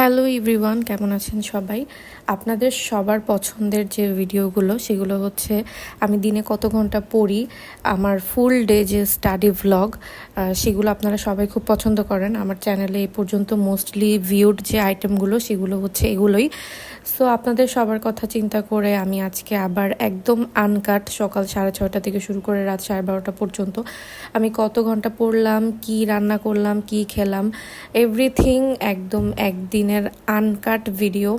Hello everyone, কেমন আছেন সবাই? আপনাদের সবার পছন্দের যে ভিডিওগুলো, সেগুলো হচ্ছে আমি দিনে কত ঘণ্টা পড়ি, আমার ফুল ডে যে স্টাডি ভ্লগ সেগুলো আপনারা সবাই খুব পছন্দ করেন। আমার চ্যানেলে এ পর্যন্ত মোস্টলি ভিউড যে আইটেমগুলো সেগুলো হচ্ছে এগুলোই। সো আপনাদের সবার কথা চিন্তা করে আমি আজকে আবার একদম আনকাট সকাল সাড়ে ছটা থেকে শুরু করে রাত সাড়ে বারোটা পর্যন্ত আমি কত ঘণ্টা পড়লাম, কি রান্না করলাম, কি খেলাম এভরিথিং একদম একদিনের আনকাট ভিডিও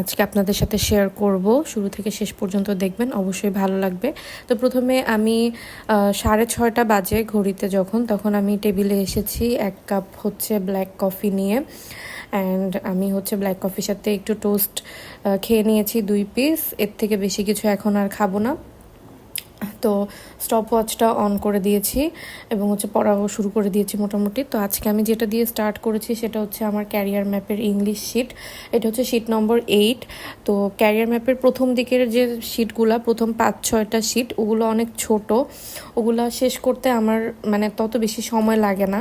আজকে আপনাদের সাথে শেয়ার করব। শুরু থেকে শেষ পর্যন্ত দেখবেন, অবশ্যই ভালো লাগবে। তো প্রথমে আমি সাড়ে ছয়টা বাজে ঘড়িতে যখন, তখন আমি টেবিলে এসেছি, এক কাপ হচ্ছে ব্ল্যাক কফি নিয়ে। অ্যান্ড আমি হচ্ছে ব্ল্যাক কফির সাথে একটু টোস্ট খেয়ে নিয়েছি দুই পিস এর থেকে বেশি কিছু এখন আর খাব না। তো স্টপ ওয়াচটা অন করে দিয়েছি এবং হচ্ছে পড়াও শুরু করে দিয়েছি মোটামুটি। তো আজকে আমি যেটা দিয়ে স্টার্ট করেছি সেটা হচ্ছে আমার ক্যারিয়ার ম্যাপের ইংলিশ শিট এটা হচ্ছে শিট নম্বর এইট তো ক্যারিয়ার ম্যাপের প্রথম দিকের যে শিটগুলো প্রথম পাঁচ, ছয়টা শিট ওগুলো অনেক ছোট। ওগুলো শেষ করতে আমার মানে তত বেশি সময় লাগে না।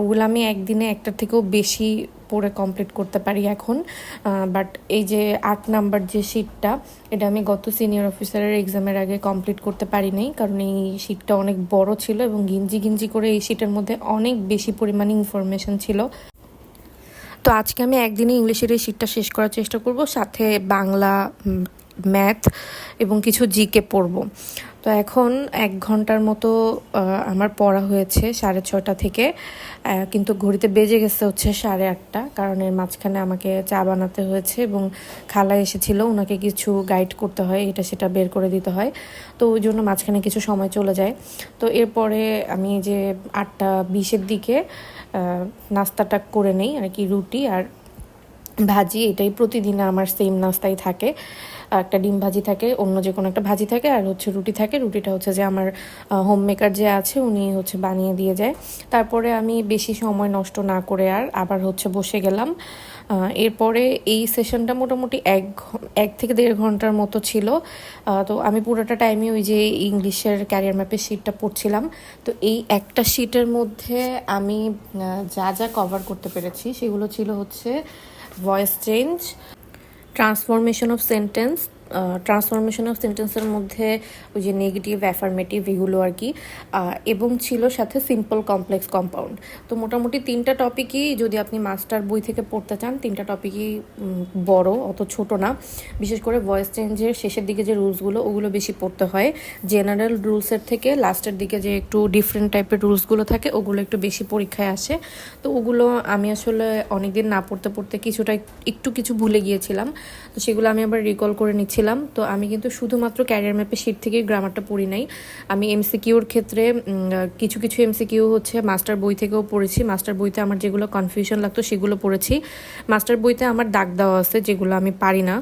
ওগুলো আমি একদিনে একটার থেকেও বেশি পড়ে কমপ্লিট করতে পারি এখন। বাট এই যে আট নাম্বার যে শিটটা এটা আমি গত সিনিয়র অফিসারের এক্সামের আগে কমপ্লিট করতে পারি নাই, কারণ এই শিটটা অনেক বড় ছিল এবং গিঞ্জি গিঞ্জি করে এই শিটের মধ্যে অনেক বেশি পরিমাণে ইনফরমেশন ছিল। তো আজকে আমি একদিনে ইংলিশের এই শিটটা শেষ করার চেষ্টা করব, সাথে বাংলা ম্যাথ এবং কিছু জিকে পড়ব। তো এখন এক ঘণ্টার মতো আমার পড়া হয়েছে সাড়ে ছটা থেকে। কিন্তু ঘড়িতে বেজে গেছে হচ্ছে সাড়ে আটটা, কারণ এর মাঝখানে আমাকে চা বানাতে হয়েছে এবং খালা এসেছিল ওনাকে কিছু গাইড করতে হয়, এটা সেটা বের করে দিতে হয়। তো ওই জন্য মাঝখানে কিছু সময় চলে যায়। তো এরপরে আমি যে আটটা বিশের দিকে নাস্তাটা করে নেই, আর কি রুটি আর ভাজি, এটাই প্রতিদিন আমার সেম নাস্তাই থাকে। একটা ডিম ভাজি থাকে, অন্য যে কোনো একটা ভাজি থাকে, আর হচ্ছে রুটি থাকে। রুটিটা হচ্ছে যে আমার হোম মেকার যে আছে, উনি হচ্ছে বানিয়ে দিয়ে যায়। তারপরে আমি বেশি সময় নষ্ট না করে আর আবার হচ্ছে বসে গেলাম। এরপরে এই সেশনটা মোটামুটি এক এক থেকে দেড় ঘণ্টার মতো ছিল। তো আমি পুরোটা টাইমে ওই যে ইংলিশের ক্যারিয়ার ম্যাপের শিটটা পড়ছিলাম। তো এই একটা শিটের মধ্যে আমি যা যা কভার করতে পেরেছি, সেগুলো ছিল হচ্ছে voice change transformation of sentence transformation of সেন্টেন্সের মধ্যে ওই যে নেগেটিভ অ্যাফার্মেটিভ এগুলো আর কি এবং ছিল সাথে সিম্পল কমপ্লেক্স কম্পাউন্ড তো মোটামুটি তিনটা টপিকই যদি আপনি মাস্টার বই থেকে পড়তে চান, তিনটা টপিকই বড়, অত ছোট না। বিশেষ করে ভয়েস চেঞ্জের শেষের দিকে যে রুলসগুলো ওগুলো বেশি পড়তে হয়। জেনারেল রুলসের থেকে লাস্টের দিকে যে একটু ডিফারেন্ট টাইপের রুলসগুলো থাকে, ওগুলো একটু বেশি পরীক্ষায় আসে। তো ওগুলো আমি আসলে অনেকদিন না পড়তে পড়তে কিছুটা একটু কিছু ভুলে গিয়েছিলাম। তো সেগুলো আমি আবার রিকল করে নিচ্ছি ছিলাম তো আমি কিন্তু শুধুমাত্র ক্যারিয়ার ম্যাপে শিট থেকে গ্রামারটা পড়ি নাই। আমি এমসিকিউর ক্ষেত্রে কিছু কিছু এমসিকিউ হচ্ছে মাস্টার বই থেকেও পড়েছি। মাস্টার বইতে আমার যেগুলো কনফিউশন লাগতো সেগুলো পড়েছি। মাস্টার বইতে আমার দাগ দেওয়া আছে, যেগুলো আমি পারি না।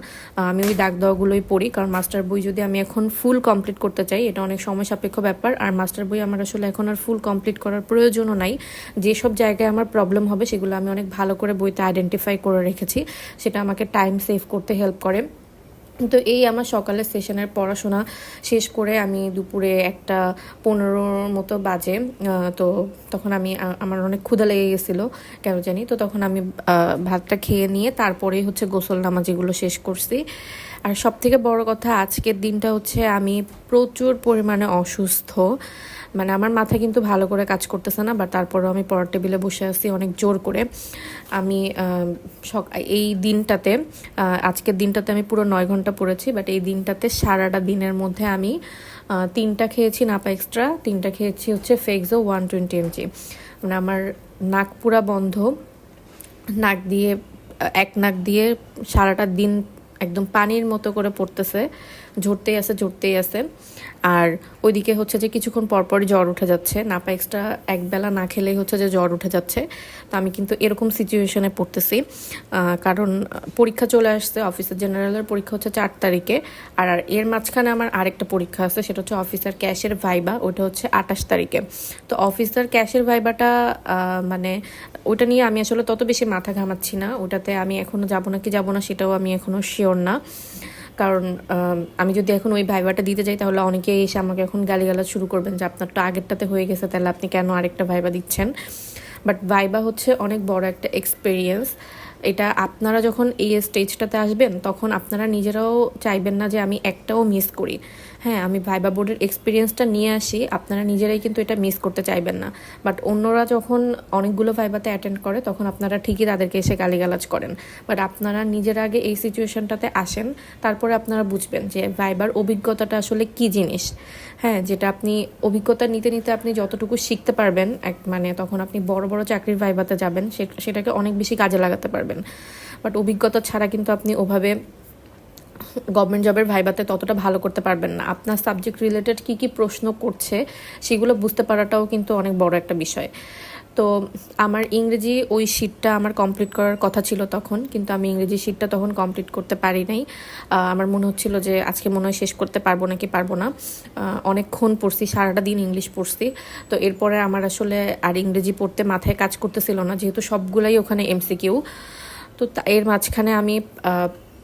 আমি ওই দাগ দেওয়াগুলোই পড়ি। কারণ মাস্টার বই যদি আমি এখন ফুল কমপ্লিট করতে চাই, এটা অনেক সময় সাপেক্ষ ব্যাপার। আর মাস্টার বই আমার আসলে এখন আর ফুল কমপ্লিট করার প্রয়োজনও নাই। যেসব জায়গায় আমার প্রবলেম হবে, সেগুলো আমি অনেক ভালো করে বইতে আইডেন্টিফাই করে রেখেছি। সেটা আমাকে টাইম সেভ করতে হেল্প করে। তো এই আমার সকালের সেশনের পড়াশোনা শেষ করে আমি দুপুরে একটা পনেরোর মতো বাজে তো তখন আমি আমার অনেক ক্ষুধা লেগে গেছিল, কেন জানি? তো তখন আমি ভাতটা খেয়ে নিয়ে তারপরেই হচ্ছে গোসল নামা যেগুলো শেষ করছি। আর সব থেকে বড় কথা, আজকের দিনটা হচ্ছে আমি প্রচুর পরিমাণে অসুস্থ। মানে আমার মাথা কিন্তু ভালো করে কাজ করতেছে না বা তারপরেও আমি পড়ার টেবিলে বসে আছি অনেক জোর করে। আমি এই দিনটাতে আজকের দিনটাতে আমি পুরো নয় ঘণ্টা পড়েছি বাট এই দিনটাতে সারাটা দিনের মধ্যে আমি তিনটা খেয়েছি নাপা এক্সট্রা, তিনটা খেয়েছি হচ্ছে ফেক্সো ওয়ান টোয়েন্টি এমজি মানে আমার নাক পুরা বন্ধ, নাক দিয়ে, এক নাক দিয়ে সারাটা দিন একদম পানির মতো করে পড়তেছে। ঝরতেই আছে ঝরতেই আছে। আর ওইদিকে হচ্ছে যে কিছুক্ষণ পরপরই জ্বর উঠে যাচ্ছে। নাপা এক্সট্রা একবেলা না খেলেই হচ্ছে যে জ্বর উঠে যাচ্ছে। তো আমি কিন্তু এরকম সিচুয়েশনে পড়তেছি। কারণ পরীক্ষা চলে আসছে অফিসার জেনারেলের পরীক্ষা হচ্ছে চার তারিখে। আর এর মাঝখানে আমার আরেকটা পরীক্ষা আছে, সেটা হচ্ছে অফিসার ক্যাশের ভাইবা ওটা হচ্ছে আঠাশ তারিখে। তো অফিসার ক্যাশের ভাইবাটা মানে ওটা নিয়ে আমি আসলে তত বেশি মাথা ঘামাচ্ছি না। ওটাতে আমি এখনও যাব না কি যাব না সেটাও আমি এখনও শিওর না। কারণ আমি যদি এখন ওই ভাইবাটা দিতে যাই, তাহলে অনেকেই এসে আমাকে এখন গালিগালাজ শুরু করবেন যে আপনার তো আগেরটাতে হয়ে গেছে, তাহলে আপনি কেন আরেকটা ভাইবা দিচ্ছেন? বাট ভাইবা হচ্ছে অনেক বড় একটা এক্সপিরিয়েন্স এটা আপনারা যখন এই স্টেজটাতে আসবেন, তখন আপনারা নিজেরাও চাইবেন না যে আমি একটাও মিস করি। হ্যাঁ আমি ভাইবা বোর্ডের এক্সপিরিয়েন্সটা নিয়ে আসি, আপনারা নিজেরাই কিন্তু এটা মিস করতে চাইবেন না। বাট অন্যরা যখন অনেকগুলো ভাইবাতে অ্যাটেন্ড করে, তখন আপনারা ঠিকই তাদেরকে এসে গালিগালাজ করেন। বাট আপনারা নিজের আগে এই সিচুয়েশনটাতে আসেন, তারপরে আপনারা বুঝবেন যে ভাইবার অভিজ্ঞতাটা আসলে কি জিনিস। হ্যাঁ যেটা আপনি অভিজ্ঞতা নিতে নিতে আপনি যতটুকু শিখতে পারবেন, এক মানে তখন আপনি বড় বড় চাকরির ভাইবাতে যাবেন সেটাকে অনেক বেশি কাজে লাগাতে পারবেন। বাট অভিজ্ঞতা ছাড়া কিন্তু আপনি ওভাবে গভর্নমেন্ট জবের ভাইবাতে ততটা ভালো করতে পারবেন না। আপনার সাবজেক্ট রিলেটেড কি কি প্রশ্ন করছে, সেগুলো বুঝতে পারাটাও কিন্তু অনেক বড় একটা বিষয়। তো আমার ইংরেজি ওই শিটটা আমার কমপ্লিট করার কথা ছিল তখন, কিন্তু আমি ইংরেজি শিটটা তখন কমপ্লিট করতে পারি নাই। আমার মনে হচ্ছিল যে আজকে মনে হয় শেষ করতে পারব নাকি পারব না। অনেকক্ষণ পড়ছি, সারাটা দিন ইংলিশ পড়ছি। তো এরপরে আমার আসলে আর ইংরেজি পড়তে মাথায় কাজ করতেছিল না, যেহেতু সবগুলাই ওখানে এমসিকিউ তো এর মাঝখানে আমি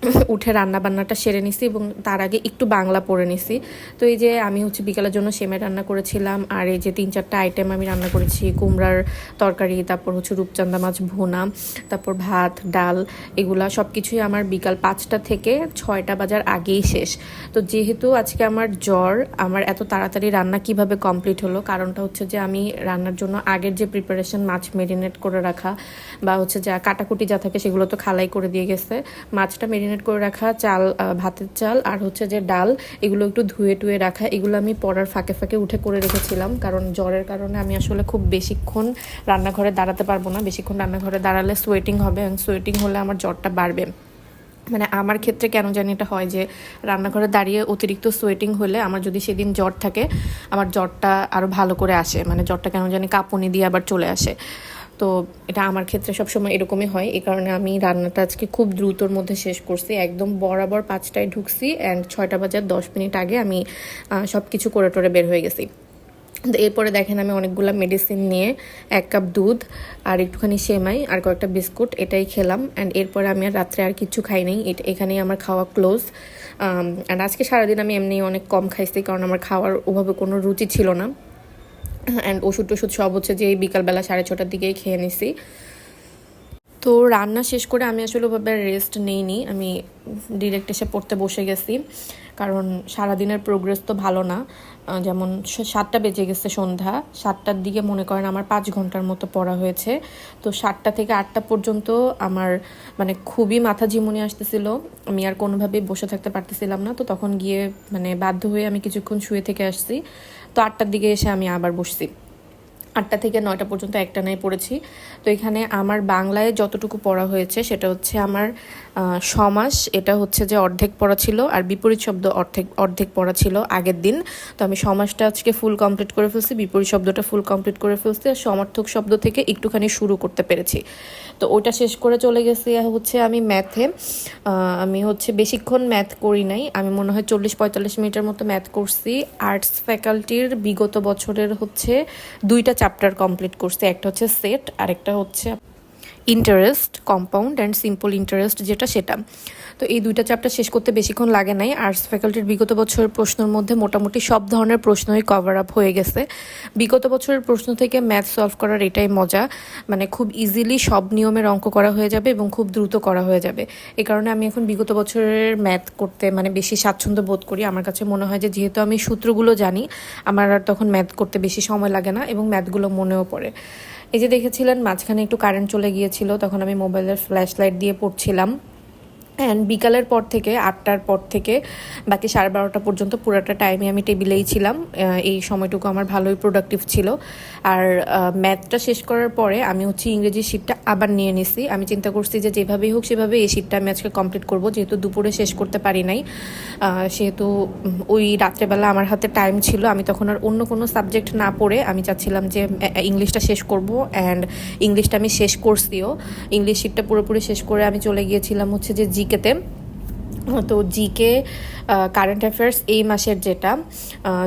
উঠে রান্না বান্নাটা সেরে নিছি এবং তার আগে একটু বাংলা পড়ে নিছি। তো এই যে আমি হচ্ছে বিকালের জন্য সেমে রান্না করেছিলাম, আর এই যে তিন চারটা আইটেম আমি রান্না করেছি, কুমড়ার তরকারি, তারপর হচ্ছে রূপচান্দা মাছ, ভোনা, তারপর ভাত, ডাল, এগুলা সব কিছুই আমার বিকাল পাঁচটা থেকে ছয়টা বাজার আগেই শেষ। তো যেহেতু আজকে আমার জ্বর, আমার এত তাড়াতাড়ি রান্না কীভাবে কমপ্লিট হলো, কারণটা হচ্ছে যে আমি রান্নার জন্য আগের যে প্রিপারেশন মাছ মেরিনেট করে রাখা, বা হচ্ছে যা কাটাকুটি যা থাকে সেগুলো তো খালাই করে দিয়ে গেছে, মাছটা মেরিনেট করে রাখা চাল ভাতের চাল আর হচ্ছে যে ডাল, এগুলো একটু ধুয়ে টুয়ে রাখা, এগুলো আমি পড়ার ফাঁকে ফাঁকে উঠে করে রেখেছিলাম, কারণ জ্বরের কারণে আমি আসলে খুব বেশিক্ষণ রান্নাঘরে দাঁড়াতে পারব না। বেশিক্ষণ রান্নাঘরে দাঁড়ালে সোয়েটিং হবে সোয়েটিং হলে আমার জ্বরটা বাড়বে। মানে আমার ক্ষেত্রে কেন জানি এটা হয় যে, রান্নাঘরে দাঁড়িয়ে অতিরিক্ত সোয়েটিং হলে আমার যদি সেদিন জ্বর থাকে, আমার জ্বরটা আরও ভালো করে আসে। মানে জ্বরটা কেন জানি কাঁপুনি দিয়ে আবার চলে আসে। তো এটা আমার ক্ষেত্রে সবসময় এরকমই হয়। এই কারণে আমি রান্নাটা আজকে খুব দ্রুতর মধ্যে শেষ করছি। একদম বরাবর পাঁচটায় ঢুকছি অ্যান্ড ছয়টা বাজার দশ মিনিট আগে আমি সব কিছু করে টোরে বের হয়ে গেছি। এরপরে দেখেন আমি অনেকগুলো মেডিসিন নিয়ে এক কাপ দুধ আর একটুখানি সেমাই আর কয়েকটা বিস্কুট এটাই খেলাম অ্যান্ড এরপরে আমি আর রাত্রে আর কিছু খাই নাই। এখানেই আমার খাওয়া ক্লোজ অ্যান্ড আজকে সারাদিন আমি এমনি অনেক কম খাইছি কারণ আমার খাওয়ার ওভাবে কোনো রুচি ছিল না। অ্যান্ড ওষুধ টষুধ সব হচ্ছে যে বিকালবেলা সাড়ে ছটার দিকেই খেয়ে নিছি। তো রান্না শেষ করে আমি আসলে ওভাবে রেস্ট নেইনি। আমি ডিরেক্ট এসে পড়তে বসে গেছি। কারণ সারাদিনের প্রোগ্রেস তো ভালো না। যেমন সাতটা বেজে গেছে সন্ধ্যা। সাতটার দিকে মনে করেন আমার পাঁচ ঘণ্টার মতো পড়া হয়েছে। তো সাতটা থেকে আটটা পর্যন্ত আমার মানে খুবই মাথা ঝিমুনি আসতেছিল। আমি আর কোনোভাবেই বসে থাকতে পারতেছিলাম না। তো তখন গিয়ে মানে বাধ্য হয়ে আমি কিছুক্ষণ শুয়ে থেকে আসছি। তো আটটার দিকে এসে আমি আবার বসছি। আটটা থেকে নয়টা পর্যন্ত একটা নাই পড়েছি। তো এখানে আমার বাংলায় যতটুকু পড়া হয়েছে, সেটা হচ্ছে আমার সমাস, এটা হচ্ছে যে অর্ধেক পড়া ছিল আর বিপরীত শব্দ অর্ধেক অর্ধেক পড়া ছিল আগের দিন। তো আমি সমাসটা আজকে ফুল কমপ্লিট করে ফেলছি, বিপরীত শব্দটা ফুল কমপ্লিট করে ফেলছি আর সমার্থক শব্দ থেকে একটুখানি শুরু করতে পেরেছি। তো ওইটা শেষ করে চলে গেছি হচ্ছে আমি ম্যাথে আমি হচ্ছে বেশিক্ষণ ম্যাথ করি নাই। আমি মনে হয় চল্লিশ পঁয়তাল্লিশ মিনিটের মতো ম্যাথ করছি। আর্টস ফ্যাকাল্টির বিগত বছরের হচ্ছে দুইটা চ্যাপ্টার কমপ্লিট করছে একটা হচ্ছে সেট আর একটা হচ্ছে interest compound and simple interest যেটা সেটা। তো এই দুইটা চ্যাপ্টার শেষ করতে বেশিক্ষণ লাগে নাই। আর্টস ফ্যাকাল্টির বিগত বছরের প্রশ্নের মধ্যে মোটামুটি সব ধরনের প্রশ্নই কভার আপ হয়ে গেছে। বিগত বছরের প্রশ্ন থেকে ম্যাথ সলভ করার এটাই মজা। মানে খুব ইজিলি সব নিয়মের অঙ্ক করা হয়ে যাবে এবং খুব দ্রুত করা হয়ে যাবে। এই কারণে আমি এখন বিগত বছরের ম্যাথ করতে মানে বেশি স্বাচ্ছন্দ্য বোধ করি। আমার কাছে মনে হয় যে যেহেতু আমি সূত্রগুলো জানি, আমার আর তখন ম্যাথ করতে বেশি সময় লাগে না এবং ম্যাথগুলো মনেও পড়ে। এই যে দেখেছিলেন, মাঝখানে একটু কারেন্ট চলে গিয়েছিল, তখন আমি মোবাইলের ফ্ল্যাশ লাইট দিয়ে পড়ছিলাম। অ্যান্ড বিকালের পর থেকে, আটটার পর থেকে, বাকি সাড়ে বারোটা পর্যন্ত পুরোটা টাইমে আমি টেবিলেই ছিলাম। এই সময়টুকু আমার ভালোই প্রোডাক্টিভ ছিল। আর ম্যাথটা শেষ করার পরে আমি হচ্ছে ইংরেজি শিটটা আবার নিয়ে নিছি। আমি চিন্তা করছি যে যেভাবেই হোক সেভাবে এই শিটটা আমি আজকে কমপ্লিট করব। যেহেতু দুপুরে শেষ করতে পারি নাই সেহেতু ওই রাত্রেবেলা আমার হাতে টাইম ছিল। আমি তখন আর অন্য কোনো সাবজেক্ট না পড়ে আমি চাচ্ছিলাম যে ইংলিশটা শেষ করব। অ্যান্ড ইংলিশটা আমি শেষ করছিও। ইংলিশ শিটটা পুরোপুরি শেষ করে আমি চলে গিয়েছিলাম হচ্ছে যে জিকেতে, তো জিকে কারেন্ট অ্যাফেয়ার্স এই মাসের যেটা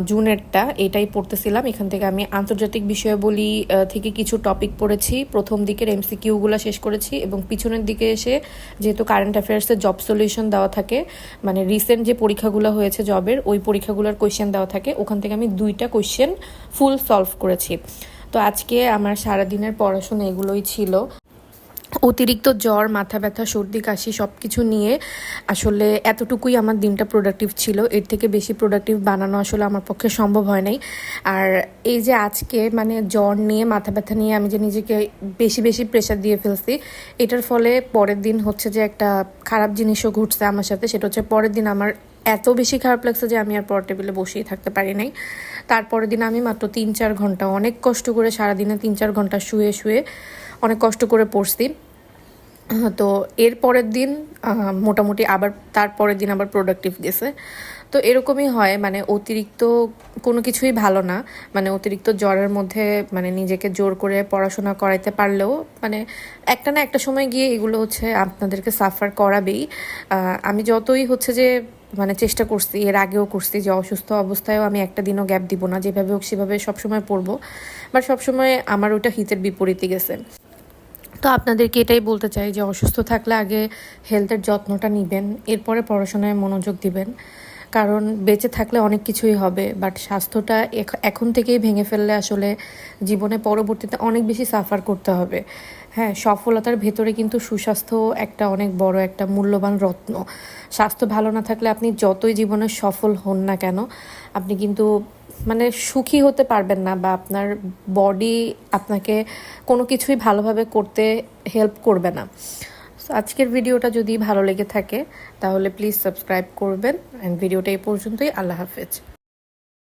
জুনেরটা, এটাই পড়তেছিলাম। এখান থেকে আমি আন্তর্জাতিক বিষয়াবলী থেকে কিছু টপিক পড়েছি। প্রথম দিকের এমসিকিউগুলো শেষ করেছি এবং পিছনের দিকে এসে যেহেতু কারেন্ট অ্যাফেয়ার্সের জব সলিউশন দেওয়া থাকে মানে রিসেন্ট যে পরীক্ষাগুলো হয়েছে জবের ওই পরীক্ষাগুলোর কোয়েশ্চেন দেওয়া থাকে। ওখান থেকে আমি দুইটা কোয়েশ্চেন ফুল সলভ করেছি। তো আজকে আমার সারাদিনের পড়াশোনা এগুলোই ছিল। অতিরিক্ত জ্বর, মাথা ব্যথা, সর্দি, কাশি সব কিছু নিয়ে আসলে এতটুকুই আমার দিনটা প্রোডাক্টিভ ছিল। এর থেকে বেশি প্রোডাক্টিভ বানানো আসলে আমার পক্ষে সম্ভব হয় নাই। আর এই যে আজকে মানে জ্বর নিয়ে, মাথা ব্যথা নিয়ে আমি যে নিজেকে বেশি বেশি প্রেশার দিয়ে ফেলছি, এটার ফলে পরের দিন হচ্ছে যে একটা খারাপ জিনিসও ঘটছে আমার সাথে। সেটা হচ্ছে পরের দিন আমার এত বেশি খারাপ লাগছে যে আমি আর পর টেবিলে বসিয়ে থাকতে পারি নাই। তারপরের দিন আমি মাত্র তিন, চার ঘণ্টা অনেক কষ্ট করে সারাদিনে তিন, চার ঘণ্টা শুয়ে শুয়ে অনেক কষ্ট করে পড়ছি। তো এর পরের দিন মোটামুটি আবার তার পরের দিন আবার প্রোডাক্টিভ গেছে। তো এরকমই হয় মানে অতিরিক্ত কোনো কিছুই ভালো না। মানে অতিরিক্ত জ্বরের মধ্যে মানে নিজেকে জোর করে পড়াশোনা করাইতে পারলেও মানে একটা না একটা সময় গিয়ে এগুলো হচ্ছে আপনাদেরকে সাফার করাবেই। আমি যতই হচ্ছে যে মানে চেষ্টা করছি, এর আগেও করছি যে অসুস্থ অবস্থায়ও আমি একটা দিনও গ্যাপ দিব না, যেভাবে হোক সেভাবে সবসময় পড়ব। বাট সবসময় আমার ওটা হিতের বিপরীতে গেছে। তো আপনাদেরকে এটাই বলতে চাই যে অসুস্থ থাকলে আগে হেলথের যত্নটা নেবেন, এরপরে পড়াশোনায় মনোযোগ দিবেন। কারণ বেঁচে থাকলে অনেক কিছুই হবে বাট স্বাস্থ্যটা এখন থেকেই ভেঙে ফেললে আসলে জীবনে পরবর্তীতে অনেক বেশি সাফার করতে হবে। হ্যাঁ সফলতার ভেতরে কিন্তু সুস্বাস্থ্য একটা অনেক বড় একটা মূল্যবান রত্ন। স্বাস্থ্য ভালো না থাকলে আপনি যতই জীবনে সফল হন না কেন, আপনি কিন্তু মানে সুখী হতে পারবেন না বা আপনার বডি আপনাকে কোনো কিছুই ভালোভাবে করতে হেল্প করবে না। আজকের ভিডিওটা যদি ভালো লেগে থাকে, তাহলে প্লিজ সাবস্ক্রাইব করবেন। অ্যান্ড ভিডিওটা এই পর্যন্তই। আল্লাহ হাফেজ।